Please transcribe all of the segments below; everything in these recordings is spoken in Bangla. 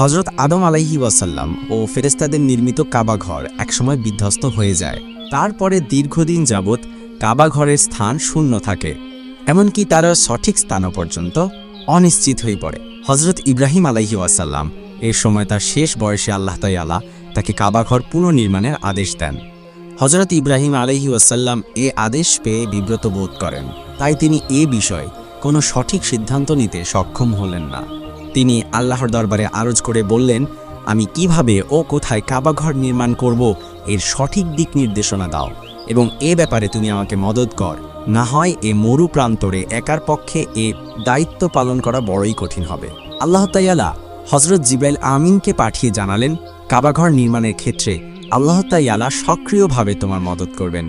হজরত আদম আলাইহি ওয়াসাল্লাম ও ফেরেস্তাদের নির্মিত কাবাঘর একসময় বিধ্বস্ত হয়ে যায়। তারপরে দীর্ঘদিন যাবৎ কাবাঘরের স্থান শূন্য থাকে, এমনকি তার সঠিক স্থানও পর্যন্ত অনিশ্চিত হয়ে পড়ে। হজরত ইব্রাহিম আলাইহি ওয়াসাল্লাম এর সময় তার শেষ বয়সে আল্লাহ তাইয়ালা তাকে কাবাঘর পুনর্নির্মাণের আদেশ দেন। হজরত ইব্রাহিম আলহি ওয়াসাল্লাম এ আদেশ পেয়ে বিব্রত বোধ করেন, তাই তিনি এ বিষয়ে কোনো সঠিক সিদ্ধান্ত নিতে সক্ষম হলেন না। তিনি আল্লাহর দরবারে আরজ করে বললেন, আমি কীভাবে ও কোথায় কাবাঘর নির্মাণ করব এর সঠিক দিক নির্দেশনা দাও এবং এ ব্যাপারে তুমি আমাকে মদত কর। না হয় এ মরু প্রান্তরে একার পক্ষে এ দায়িত্ব পালন করা বড়ই কঠিন হবে। আল্লাহ তাইয়ালা হজরত জিব্রাইল আমিনকে পাঠিয়ে জানালেন, কাবাঘর নির্মাণের ক্ষেত্রে আল্লাহ তাইয়ালা সক্রিয়ভাবে তোমার মদত করবেন।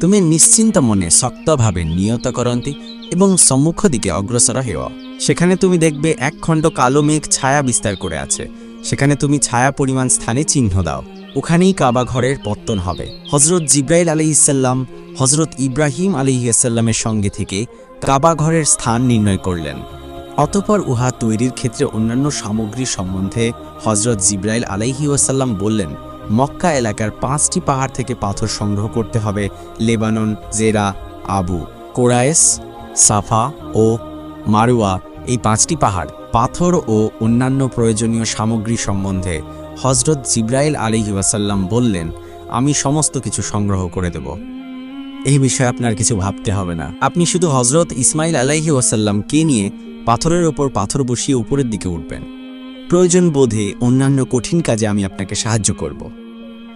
তুমি নিশ্চিন্ত মনে শক্তভাবে নিয়ত করন্তি এবং সম্মুখ দিকে অগ্রসর হেও সেখানে তুমি দেখবে এক খণ্ড কালো মেঘ ছায়া বিস্তার করে আছে। সেখানে তুমি ছায়া পরিমাণ স্থানে চিহ্ন দাও। ওখানেই কাবা ঘরের পত্তন হবে। হজরত জিব্রাইল আলি ইসাল্লাম হজরত ইব্রাহিম আলি ইসাল্লামের সঙ্গে থেকে কাবা ঘরের স্থান নির্ণয় করলেন। অতপর উহা তৈরির ক্ষেত্রে অন্যান্য সামগ্রী সম্বন্ধে হজরত জিব্রাইল আলাইহি ওয়াসাল্লাম বললেন মক্কা এলাকার পাঁচটি পাহাড় থেকে পাথর সংগ্রহ করতে হবে লেবানন, জেরা, আবু কোরায়েস, সাফা ও মারুয়া এই পাঁচটি পাহাড় পাথর ও অন্যান্য প্রয়োজনীয় সামগ্রী সম্বন্ধে হজরত জিব্রাইল আলিহি ওয়াসাল্লাম বললেন, আমি সমস্ত কিছু সংগ্রহ করে দেব। এই বিষয়ে আপনার কিছু ভাবতে হবে না। আপনি শুধু হজরত ইসমাইল আলাইহি ওয়াসাল্লামকে নিয়ে পাথরের ওপর পাথর বসিয়ে উপরের দিকে উঠবেন। প্রয়োজন বোধে অন্যান্য কঠিন কাজে আমি আপনাকে সাহায্য করব।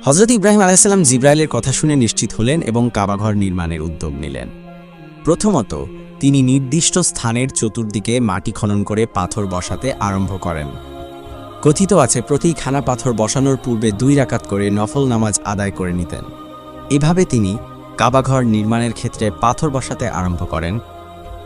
হজরত ইব্রাহিম আলাইসাল্লাম জিব্রাইলের কথা শুনে নিশ্চিত হলেন এবং কাবাঘর নির্মাণের উদ্যোগ নিলেন। প্রথমত, তিনি নির্দিষ্ট স্থানের চতুর্দিকে মাটি খনন করে পাথর বসাতে আরম্ভ করেন। কথিত আছে প্রতি খানা পাথর বসানোর পূর্বে দুই রাকাত করে নফল নামাজ আদায় করে নিতেন। এভাবে তিনি কাবাঘর নির্মাণের ক্ষেত্রে পাথর বসাতে আরম্ভ করেন।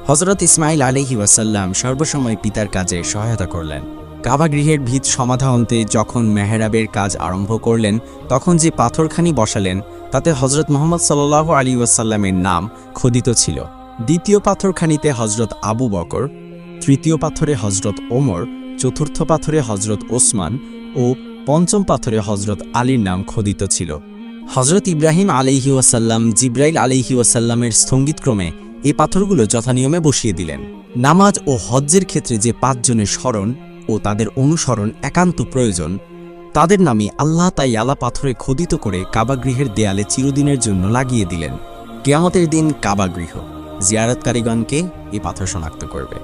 হজরত ইসমাইল আলহি ওয়াসাল্লাম সর্বসময় পিতার কাজে সহায়তা করলেন। কাবাগৃহের ভিত সমাধানতে যখন মেহরাবের কাজ আরম্ভ করলেন, তখন যে পাথরখানি বসালেন, তাতে হজরত মোহাম্মদ সাল্লাহ আলী ওয়াসাল্লামের নাম খোদিত ছিল। দ্বিতীয় পাথরখানিতে হজরত আবু বকর, তৃতীয় পাথরে হজরত ওমর, চতুর্থ পাথরে হজরত ওসমান ও পঞ্চম পাথরে হজরত আলীর নাম খোদিত ছিল। হজরত ইব্রাহিম আলিহি ওয়াসাল্লাম জিব্রাইল আলিহি ওয়াসাল্লামের স্থঙ্গিতক্রমে এই পাথরগুলো যথানিয়মে বসিয়ে দিলেন। নামাজ ও হজ্জের ক্ষেত্রে যে পাঁচজনের স্মরণ ও তাদের অনুসরণ একান্ত প্রয়োজন। তাদের নামে আল্লাহ তাই আলা পাথরে খোদিত করে কাবাগৃহের দেয়ালে চিরদিনের জন্য লাগিয়ে দিলেন। কেয়ামতের দিন কাবাগৃহ জিয়ারতকারীগণকে এই পাথর শনাক্ত করবে।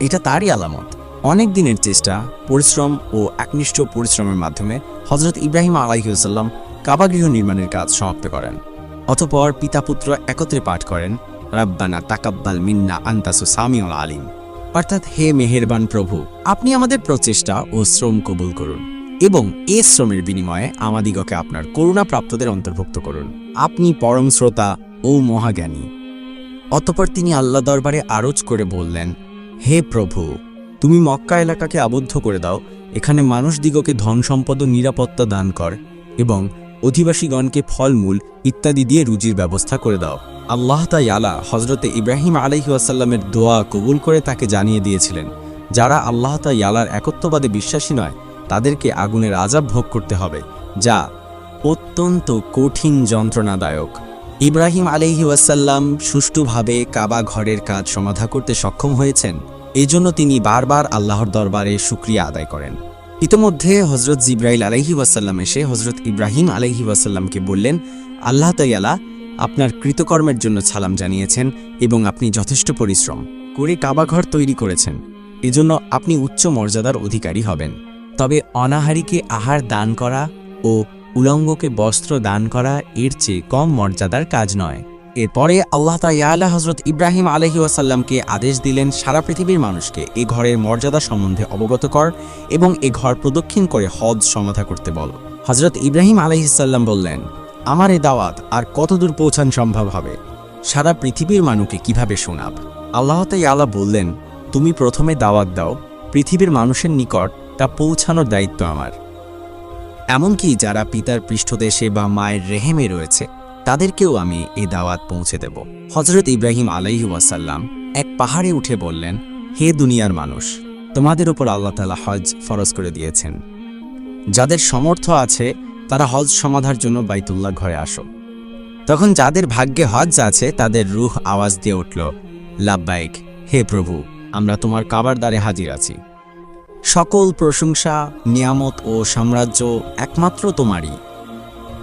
এটা তারই আলামত। অনেক দিনের চেষ্টা, পরিশ্রম ও একনিষ্ঠ পরিশ্রমের মাধ্যমে হজরত ইব্রাহিম আলাইসাল্লাম কাবাগৃহ নির্মাণের কাজ সমাপ্ত করেন। অতপর পিতা পুত্র একত্রে পাঠ করেন, রাব্বানা তাকাব্বাল মিন্না আন্তাসু সামিউল আলিম। অর্থাৎ হে মেহেরবান প্রভু, আপনি আমাদের প্রচেষ্টা ও শ্রম কবুল করুন এবং এ শ্রমের বিনিময়ে আমাদিগকে আপনার করুণা প্রাপ্তদের অন্তর্ভুক্ত করুন। আপনি পরম শ্রোতা ও মহাজ্ঞানী। অতপর তিনি আল্লাহ দরবারে আরজ করে বললেন, হে প্রভু, তুমি মক্কা এলাকাকে আবদ্ধ করে দাও। এখানে মানুষ দিগকে ধন সম্পদ ও নিরাপত্তা দান কর এবং অধিবাসীগণকে ফলমূল ইত্যাদি দিয়ে রুজির ব্যবস্থা করে দাও। আল্লাহ তাইয়ালা হজরতে ইব্রাহিম আলহি আসাল্লামের দোয়া কবুল করে তাকে জানিয়ে দিয়েছিলেন, যারা আল্লাহ তাইয়ালার একত্ববাদে বিশ্বাসী নয়, তাদেরকে আগুনের আজাব ভোগ করতে হবে, যা অত্যন্ত কঠিন যন্ত্রণাদায়ক। ইব্রাহিম আলহি ওয়াসাল্লাম সুষ্ঠুভাবে কাবা ঘরের কাজ সমাধা করতে সক্ষম হয়েছেন, এজন্য তিনি বারবার আল্লাহর দরবারে শুক্রিয়া আদায় করেন। ইতোমধ্যে হজরত জিব্রাইল আলহি ওয়াসাল্লাম এসে হজরত ইব্রাহিম আলহি ওয়াসাল্লামকে বললেন, আল্লাহ তাইয়ালা আপনার কৃতকর্মের জন্য ছালাম জানিয়েছেন এবং আপনি যথেষ্ট পরিশ্রম করে কাবাঘর তৈরি করেছেন। এজন্য আপনি উচ্চ মর্যাদার অধিকারী হবেন। তবে অনাহারীকে আহার দান করা ও উলঙ্গকে বস্ত্র দান করা এর চেয়ে কম মর্যাদার কাজ নয়। এরপরে আল্লাহ তাইয়ালা হজরত ইব্রাহিম আলহি ওয়াসাল্লামকে আদেশ দিলেন, সারা পৃথিবীর মানুষকে এ ঘরের মর্যাদা সম্বন্ধে অবগত কর এবং এ ঘর প্রদক্ষিণ করে হজ সমাধা করতে বল। হজরত ইব্রাহিম আলহিসাল্লাম বললেন, আমার এ দাওয়াত আর কতদূর পৌঁছান সম্ভব হবে? সারা পৃথিবীর মানুষকে কীভাবে শোনাব? আল্লাহ তাইয়ালা বললেন, তুমি প্রথমে দাওয়াত দাও, পৃথিবীর মানুষের নিকট তা পৌঁছানোর দায়িত্ব আমার। এমনকি যারা পিতার পৃষ্ঠদেশে বা মায়ের রেহেমে রয়েছে তাদেরকেও আমি এই দাওয়াত পৌঁছে দেব। হজরত ইব্রাহিম আলাইহি ওয়াসাল্লাম এক পাহাড়ে উঠে বললেন, হে দুনিয়ার মানুষ, তোমাদের উপর আল্লাহ তালা হজ ফরজ করে দিয়েছেন। যাদের সমর্থ আছে, তারা হজ সমাধার জন্য বাইতুল্লাহ ঘরে আসো। তখন যাদের ভাগ্যে হজ আছে, তাদের রুহ আওয়াজ দিয়ে উঠল লাভবাইক হে প্রভু, আমরা তোমার কাবার দ্বারে হাজির আছি। সকল প্রশংসা, নিয়ামত ও সাম্রাজ্য একমাত্র তোমারই।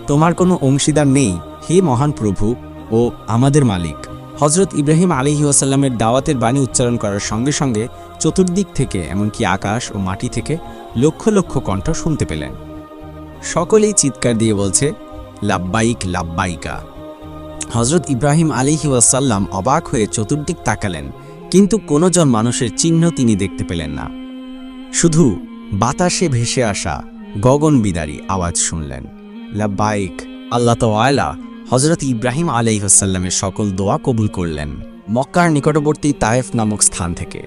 তোমার কোনো অংশীদার নেই হে মহান প্রভু ও আমাদের মালিক। হজরত ইব্রাহিম আলিহি ওয়াসাল্লামের দাওয়াতের বাণী উচ্চারণ করার সঙ্গে সঙ্গে চতুর্দিক থেকে, এমনকি আকাশ ও মাটি থেকে, লক্ষ লক্ষ কণ্ঠ শুনতে পেলেন। সকলেই চিৎকার দিয়ে বলছে, লাব্বাইক, লাব্বাইকা। হজরত ইব্রাহিম আলিহি অবাক হয়ে চতুর্দিক তাকালেন, কিন্তু কোনো জন মানুষের চিহ্ন তিনি দেখতে পেলেন না। শুধু বাতাসে ভেসে আসা গগন বিদারী আওয়াজ শুনলেন। লাব্বাইক, আল্লাহ তাআলা হজরত ইব্রাহিম আলাইহাসাল্লামের সকল দোয়া কবুল করলেন মক্কার নিকটবর্তী তায়েফ নামক স্থান থেকে।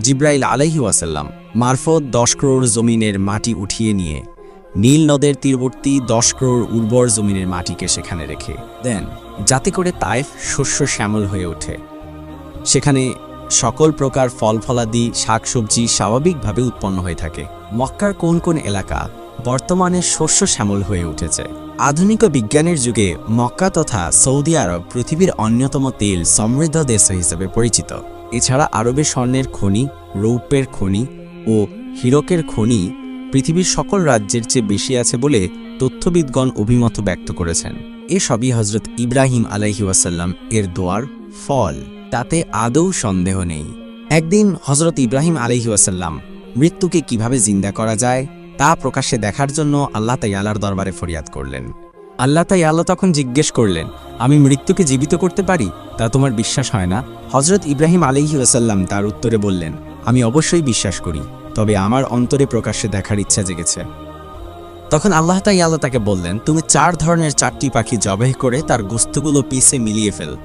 জিব্রাইল আলাইহি ওয়াসাল্লাম মারফত দশ ক্রোড় জমিনের মাটি উঠিয়ে নিয়ে নীল নদের তীরবর্তী দশ ক্রোড় উর্বর জমিনের মাটিকে সেখানে রেখে দেন, যাতে করে তায়েফ শস্য শ্যামল হয়ে ওঠে। সেখানে সকল প্রকার ফল ফলাদি শাকসবজি স্বাভাবিকভাবে উৎপন্ন হয়ে থাকে। মক্কার কোন কোন এলাকা বর্তমানে শস্য শ্যামল হয়ে উঠেছে। আধুনিক বিজ্ঞানের যুগে মক্কা তথা সৌদি আরব পৃথিবীর অন্যতম তেল সমৃদ্ধ দেশ হিসেবে পরিচিত। এছাড়া আরবে স্বর্ণের খনি, রৌপ্যের খনি ও হীরকের খনি পৃথিবীর সকল রাজ্যের চেয়ে বেশি আছে বলে তথ্যবিদগণ অভিমত ব্যক্ত করেছেন। এসবই হজরত ইব্রাহিম আলাইহি ওয়াসাল্লাম এর দোয়ার ফল। তাতে আদৌ সন্দেহ নেই। একদিন হজরত ইব্রাহিম আলহি ওয়াসাল্লাম মৃত্যুকে কীভাবে জিন্দা করা যায় তা প্রকাশ্যে দেখার জন্য আল্লাহ তাইয়ালার দরবারে ফরিয়াদ করলেন। আল্লাহ তাই আল্লাহ তখন জিজ্ঞেস করলেন, আমি মৃত্যুকে জীবিত করতে পারি? তা তোমার বিশ্বাস হয় না? হজরত ইব্রাহিম আলহি ওয়াসাল্লাম তার উত্তরে বললেন, আমি অবশ্যই বিশ্বাস করি, তবে আমার অন্তরে প্রকাশ্যে দেখার ইচ্ছা জেগেছে। তখন আল্লাহ তাই আল্লাহ তাকে বললেন, তুমি চার ধরনের চারটি পাখি জবেহ করে তার গোস্তগুলো পিসে মিলিয়ে ফেল।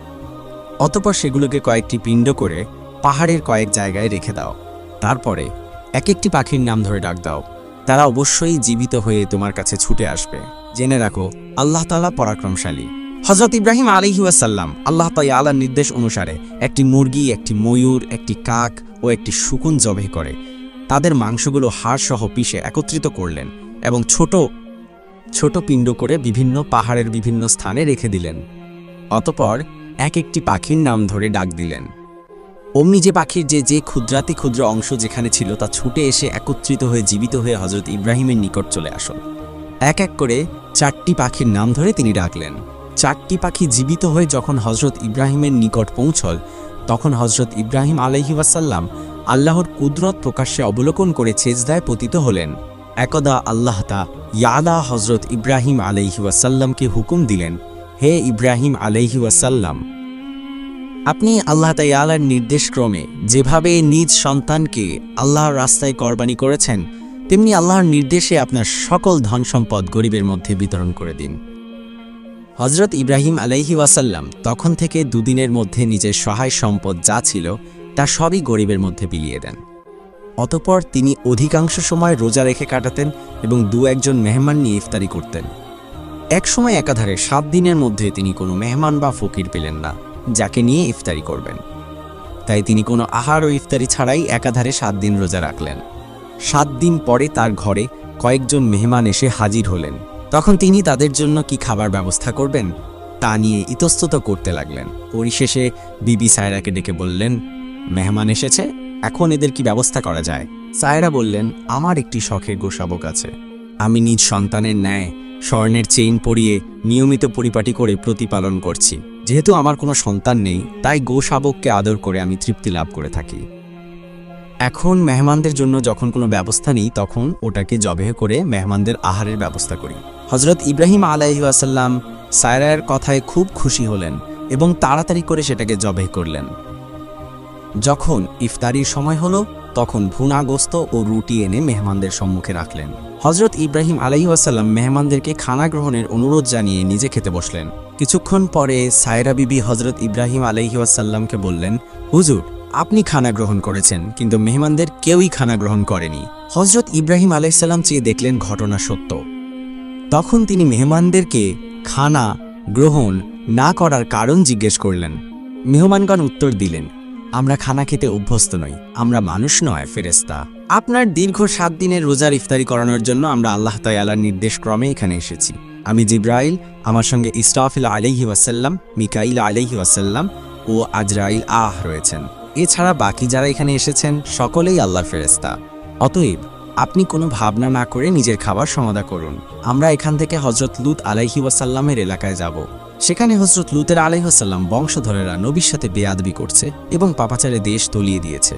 অতপর সেগুলোকে কয়েকটি পিণ্ড করে পাহাড়ের কয়েক জায়গায় রেখে দাও। তারপরে এক একটি পাখির নাম ধরে ডাক দাও। তারা অবশ্যই জীবিত হয়ে তোমার কাছে ছুটে আসবে। জেনে রাখো, আল্লাহ তালা পরাক্রমশালী। হজরত ইব্রাহিম আলিহি ওয়াসাল্লাম আল্লাহ তাই আলার নির্দেশ অনুসারে একটি মুরগি, একটি ময়ূর, একটি কাক ও একটি শুকুন জবে করে। তাদের মাংসগুলো হাড়সহ পিষে একত্রিত করলেন এবং ছোট ছোট পিণ্ড করে বিভিন্ন পাহাড়ের বিভিন্ন স্থানে রেখে দিলেন। অতপর এক একটি পাখির নাম ধরে ডাক দিলেন। অমনি যে পাখির যে যে ক্ষুদ্রাতি ক্ষুদ্র অংশ যেখানে ছিল তা ছুটে এসে একত্রিত হয়ে জীবিত হয়ে হজরত ইব্রাহিমের নিকট চলে আসল। এক এক করে চারটি পাখির নাম ধরে তিনি ডাকলেন। চারটি পাখি জীবিত হয়ে যখন হজরত ইব্রাহিমের নিকট পৌঁছল, তখন হজরত ইব্রাহিম আলহি ওয়াসাল্লাম আল্লাহর কুদরত প্রকাশ্যে অবলোকন করে ছেজদায় পতিত হলেন। একদা আল্লাহ তা হজরত ইব্রাহিম আলহি ওয়াসাল্লামকে হুকুম দিলেন, হে ইব্রাহিম আলহি ওয়াসাল্লাম আপনি আল্লাহ তাইয়ালার নির্দেশক্রমে যেভাবে নিজ সন্তানকে আল্লাহর রাস্তায় কোরবানি করেছেন, তেমনি আল্লাহর নির্দেশে আপনার সকল ধন সম্পদ গরিবের মধ্যে বিতরণ করে দিন। হজরত ইব্রাহিম আলাইহি ওয়াসাল্লাম তখন থেকে দুদিনের মধ্যে নিজের সহায় সম্পদ যা ছিল, তা সবই গরিবের মধ্যে বিলিয়ে দেন। অতপর তিনি অধিকাংশ সময় রোজা রেখে কাটাতেন এবং দু একজন মেহমান নিয়ে ইফতারি করতেন। এক সময় একাধারে সাত দিনের মধ্যে তিনি কোনো মেহমান বা ফকির পেলেন না। যাকে নিয়ে ইফতারি করবেন। তাই তিনি কোনো আহার ও ইফতারি ছাড়াই একাধারে সাত দিন রোজা রাখলেন। সাত দিন পরে তার ঘরে কয়েকজন মেহমান এসে হাজির হলেন। তখন তিনি তাদের জন্য কি খাবার ব্যবস্থা করবেন, তা নিয়ে ইতস্তত করতে লাগলেন। পরিশেষে বিবি সায়রাকে ডেকে বললেন, মেহমান এসেছে, এখন এদের কি ব্যবস্থা করা যায়? সায়রা বললেন, আমার একটি শখের গোশাবক আছে। আমি নিজ সন্তানের ন্যায় স্বর্ণের চেইন পরিয়ে নিয়মিত পরিপাটি করে প্রতিপালন করছি। যেহেতু আমার কোনো সন্তান নেই, তাই গোশাবককে আদর করে আমি তৃপ্তি লাভ করে থাকি। এখন মেহমানদের জন্য যখন কোনো ব্যবস্থা নেই, তখন ওটাকে জবেহ করে মেহমানদের আহারের ব্যবস্থা করি। হজরত ইব্রাহিম আলাইহি আসাল্লাম সায়রায়ের কথায় খুব খুশি হলেন এবং তাড়াতাড়ি করে সেটাকে জবেহ করলেন। যখন ইফতারির সময় হলো তখন ভুনা গোস্ত ও রুটি এনে মেহমানদের সম্মুখে রাখলেন। হজরত ইব্রাহিম আলাইহি আসাল্লাম মেহমানদেরকে খানা গ্রহণের অনুরোধ জানিয়ে নিজে খেতে বসলেন। কিছুক্ষণ পরে সায়রা বিবি হজরত ইব্রাহিম আলাইহি আসাল্লামকে বললেন, হুজুর, আপনি খানা গ্রহণ করেছেন, কিন্তু মেহমানদের কেউই খানা গ্রহণ করেনি। হজরত ইব্রাহিম আলাইসাল্লাম চেয়ে দেখলেন ঘটনা সত্য। তখন তিনি মেহমানদেরকে খানা গ্রহণ না করার কারণ জিজ্ঞেস করলেন। মেহমানগণ উত্তর দিলেন আমরা খানা খেতে অভ্যস্ত নই, আমরা মানুষ নয় ফেরেস্তা আপনার দীর্ঘ সাত দিনের রোজার ইফতারি করানোর জন্য আমরা আল্লাহ তায়ালার নির্দেশ ক্রমে এখানে এসেছি। আমি জিব্রাইল, আমার সঙ্গে ইস্টাফিল আলাইহি ওয়াসাল্লাম, মিকাইল আলাইহি ওয়াসাল্লাম ও আজরাইল আহ রয়েছেন। এছাড়া বাকি যারা এখানে এসেছেন, সকলেই আল্লাহ ফেরেস্তা অতএব, আপনি কোনো ভাবনা না করে নিজের খাবার সমাধা করুন। আমরা এখান থেকে হজরত লুত আলাইহি ওয়াসাল্লামের এলাকায় যাব। সেখানে হজরত লুতের আলাইহাসাল্লাম বংশধরেরা নবীর সাথে বেয়াদবি করছে এবং পাপাচারে দেশ তলিয়ে দিয়েছে।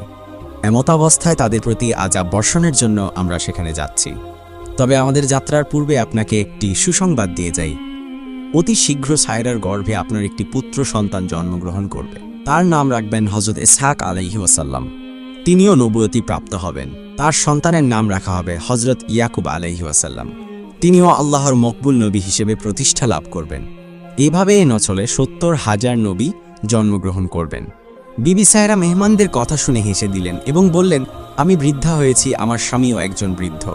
এমত অবস্থায় তাদের প্রতি আজাব বর্ষণের জন্য আমরা সেখানে যাচ্ছি। তবে আমাদের যাত্রার পূর্বে আপনাকে একটি সুসংবাদ দিয়ে যাই। অতি শীঘ্র সায়রার গর্ভে আপনার একটি পুত্র সন্তান জন্মগ্রহণ করবে। তার নাম রাখবেন হজরত ইসহাক আলাইহি ওয়াসাল্লাম। তিনিও নবুয়তি প্রাপ্ত হবেন। তার সন্তানের নাম রাখা হবে হজরত ইয়াকুব আলাইহি ওয়াসাল্লাম। তিনিও আল্লাহর মকবুল নবী হিসেবে প্রতিষ্ঠা লাভ করবেন। এভাবে এ নচলে সত্তর হাজার নবী জন্মগ্রহণ করবেন। বিবি সায়রা মেহমানদের কথা শুনে হেসে দিলেন এবং বললেন, আমি বৃদ্ধা হয়েছি, আমার স্বামীও একজন বৃদ্ধ।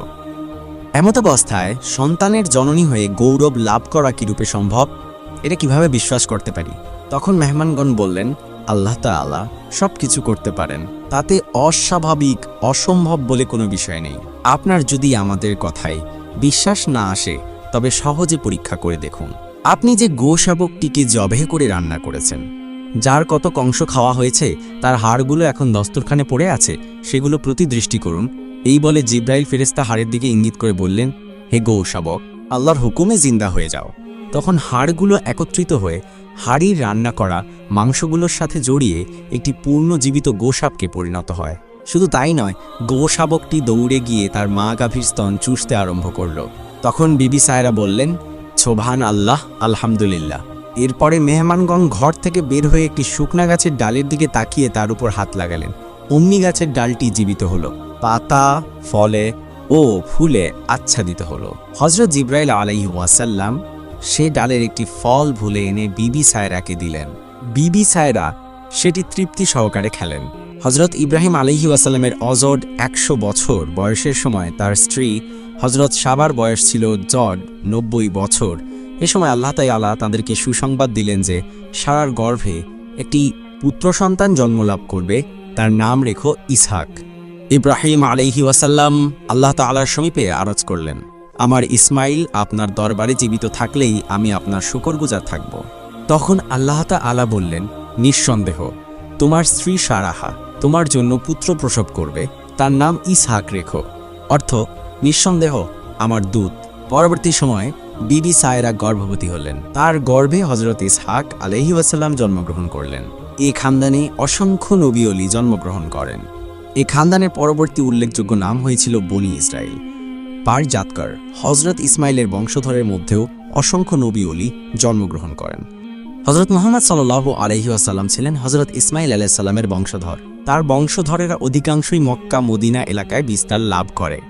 এমত অবস্থায় সন্তানের জননী হয়ে গৌরব লাভ করা কিরূপে সম্ভব, এটা কীভাবে বিশ্বাস করতে পারি? তখন মেহমানগণ বললেন, আল্লাহ তাআলা সব কিছু করতে পারেন, তাতে অস্বাভাবিক, অসম্ভব বলে কোনো বিষয় নেই। আপনার যদি আমাদের কথায় বিশ্বাস না আসে, তবে সহজে পরীক্ষা করে দেখুন। আপনি যে গোশাবকটিকে জবে করে রান্না করেছেন, যার কত কংস খাওয়া হয়েছে, তার হাড়গুলো এখন দস্তরখানে পড়ে আছে, সেগুলো প্রতি দৃষ্টি করুন। এই বলে জিব্রাইল ফেরেস্তা হাড়ের দিকে ইঙ্গিত করে বললেন, হে গৌ শাবক আল্লাহর হুকুমে জিন্দা হয়ে যাও। তখন হাড়গুলো একত্রিত হয়ে হাড়ির রান্না করা মাংসগুলোর সাথে জড়িয়ে একটি পূর্ণ জীবিত গোসাপকে পরিণত হয়। শুধু তাই নয়, গোশাবকটি দৌড়ে গিয়ে তার মা গাভীর স্তন চুষতে আরম্ভ করল। তখন বিবি সায়রা বললেন ছোভান আল্লাহ আলহামদুলিল্লাহ। এরপরে মেহমানগণ ঘর থেকে বের হয়ে একটি শুকনা গাছের ডালের দিকে তাকিয়ে তার উপর হাত লাগালেন। অমনি গাছের ডালটি জীবিত হলো। পাতা, ফলে ও ফুলে আচ্ছাদিত হলো। হজরত জিব্রাইল আলাইহি ওয়াসাল্লাম সে ডালের একটি ফল ভুলে এনে বিবি সায়রাকে দিলেন। বিবি সায়রা সেটি তৃপ্তি সহকারে খেলেন। হজরত ইব্রাহিম আলহি ওয়াসাল্লামের অজড একশো বছর বয়সের সময় তার স্ত্রী হজরত সাবার বয়স ছিল জড নব্বই বছর। এ সময় আল্লাহ তাই আল্লাহ তাদেরকে সুসংবাদ দিলেন যে, সারার গর্ভে একটি পুত্র সন্তান জন্মলাভ করবে, তার নাম রেখো ইসহাক। ইব্রাহিম আলহি ওয়াসাল্লাম আল্লাহ তালার সমীপে আরজ করলেন, আমার ইসমাইল আপনার দরবারে জীবিত থাকলেই আমি আপনার শুকরগুজার থাকব। তখন আল্লাহ আলা বললেন, নিঃসন্দেহ, তোমার স্ত্রী সারাহা তোমার জন্য পুত্র প্রসব করবে, তার নাম ইসহাক রেখো। অর্থ নিঃসন্দেহ, আমার দূত। পরবর্তী সময়ে বিবি সায়রা গর্ভবতী হলেন। তার গর্ভে হজরত ইসহাক আলহি ওয়াসাল্লাম জন্মগ্রহণ করলেন। এই খানদানে অসংখ্য নবী অলি জন্মগ্রহণ করেন। এই খানদানের পরবর্তী উল্লেখযোগ্য নাম হয়েছিল বনি ইসরায়েল পার জাতকার হজরত ইসমাইলের বংশধরের মধ্যেও অসংখ্য নবী অলি জন্মগ্রহণ করেন। হজরত মোহাম্মদ সাল্লাহ আলহি আসাল্লাম ছিলেন হজরত ইসমাইল আলাইসাল্লামের বংশধর। তার বংশধরেরা অধিকাংশই মক্কা মদিনা এলাকায় বিস্তার লাভ করে।